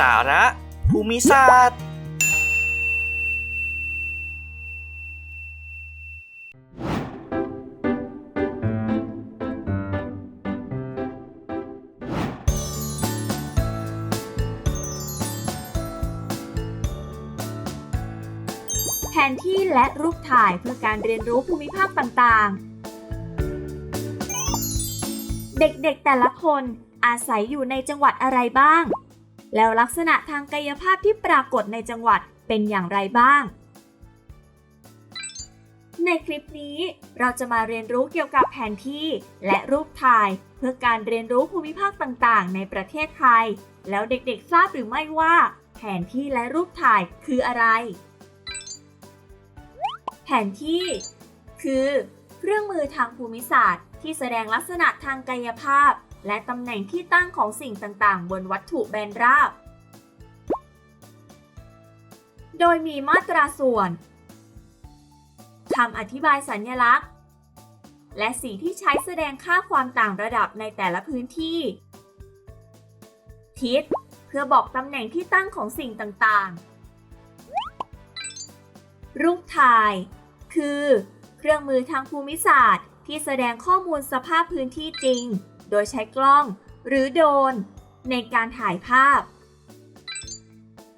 สาระ ภูมิศาสตร์ แผนที่และรูปถ่ายเพื่อการเรียนรู้ภูมิภาคต่างๆเด็กๆแต่ละคนอาศัยอยู่ในจังหวัดอะไรบ้าง แล้วลักษณะทางกายภาพที่ปรากฏในจังหวัดเป็นอย่างไรบ้าง ในคลิปนี้เราจะมาเรียนรู้เกี่ยวกับแผนที่และรูปถ่าย เพื่อการเรียนรู้ภูมิภาคต่างๆ ในประเทศไทย แล้วเด็กๆ ทราบหรือไม่ว่า แผนที่และรูปถ่ายคืออะไร แผนที่ คือ เครื่องมือทางภูมิศาสตร์ ที่แสดงลักษณะทางกายภาพ และตำแหน่งที่ตั้งของสิ่งต่างๆ บนวัตถุแบนราบ โดยมีมาตราส่วนคำอธิบายสัญลักษณ์ และสีที่ใช้แสดงค่าความต่างระดับในแต่ละพื้นที่ ทิศ เพื่อบอกตำแหน่งที่ตั้งของสิ่งต่างๆ รูปถ่าย คือ เครื่องมือทางภูมิศาสตร์ ที่แสดงข้อมูลสภาพพื้นที่จริง โดยใช้กล้องหรือโดรนในการถ่ายภาพ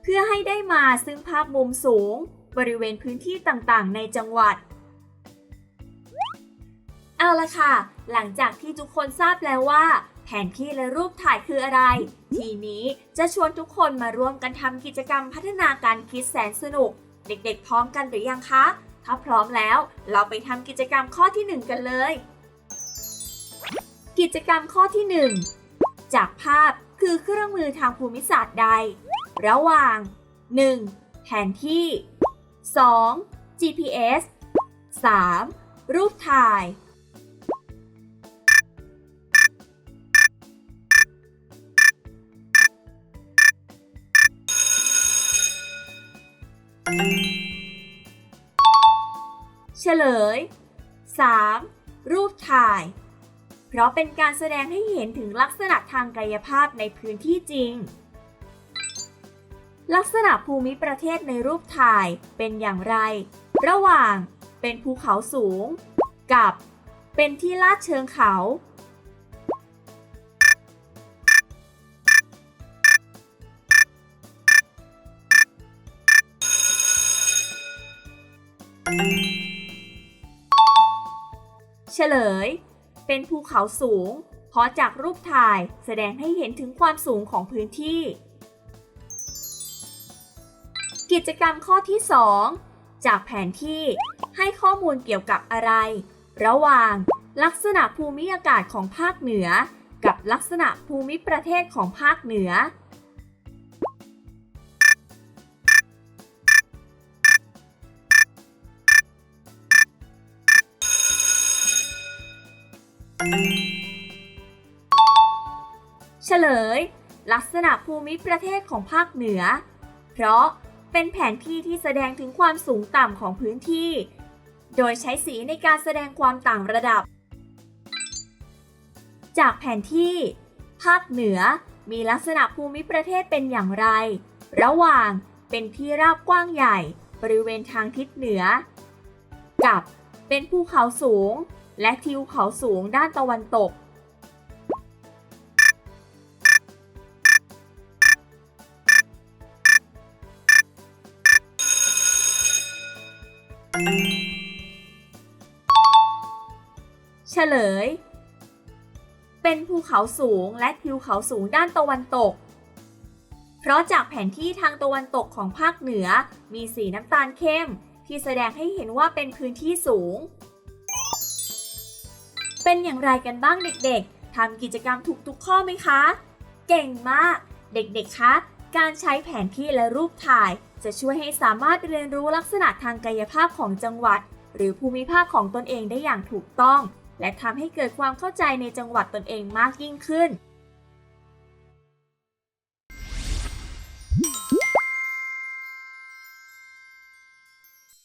เพื่อให้ได้มาซึ่งภาพมุมสูง บริเวณพื้นที่ต่างๆ ในจังหวัด เอาละค่ะ หลังจากที่ทุกคนทราบแล้วว่า แผนที่และรูปถ่ายคืออะไร ทีนี้จะชวนทุกคนมาร่วมกันทำกิจกรรมพัฒนาการคิดแสนสนุก เด็กๆ พร้อมกันหรือยังคะ ถ้าพร้อมแล้ว เราไปทำกิจกรรมข้อที่ 1 กันเลย กิจกรรมข้อที่ 1 จากภาพคือเครื่องมือทางภูมิศาสตร์ใด ระหว่าง 1. แผนที่ 2. GPS 3. รูปถ่าย เฉลย 3. รูปถ่าย เพราะเป็นการแสดงให้เห็นถึงลักษณะทางกายภาพในพื้นที่จริง ลักษณะภูมิประเทศในรูปถ่ายเป็นอย่างไร ระหว่าง เป็นภูเขาสูง กับ เป็นที่ลาดเชิงเขาเฉลย เป็นภูเขาสูง เพราะจากรูปถ่ายแสดงให้เห็นถึงความสูงของพื้นที่ กิจกรรมข้อที่ 2 จากแผนที่ให้ข้อมูลเกี่ยวกับอะไร ระหว่างลักษณะภูมิอากาศของภาคเหนือ กับลักษณะภูมิประเทศของภาคเหนือ เฉลย ลักษณะภูมิประเทศของภาคเหนือ เพราะเป็นแผนที่ที่แสดงถึงความสูงต่ำของพื้นที่ โดยใช้สีในการแสดงความต่างระดับ จากแผนที่ ภาคเหนือมีลักษณะภูมิประเทศเป็นอย่างไร ระหว่างเป็นที่ราบกว้างใหญ่บริเวณทางทิศเหนือ กับเป็นภูเขาสูง และทิวเขาสูงด้านตะวันตก เฉลย เป็นภูเขาสูงและทิวเขาสูงด้านตะวันตก เพราะจากแผนที่ทางตะวันตกของภาคเหนือมีสีน้ำตาลเข้ม ที่แสดงให้เห็นว่าเป็นพื้นที่สูง เป็นอย่างไรกันบ้างเด็กๆทำกิจกรรมถูกทุกข้อไหมคะ เก่งมาก เด็กๆ คะ การใช้แผนที่และรูปถ่าย จะช่วยให้สามารถเรียนรู้ลักษณะทางกายภาพของจังหวัด หรือภูมิภาคของตนเองได้อย่างถูกต้อง และทำให้เกิดความเข้าใจในจังหวัดตนเองมากยิ่งขึ้น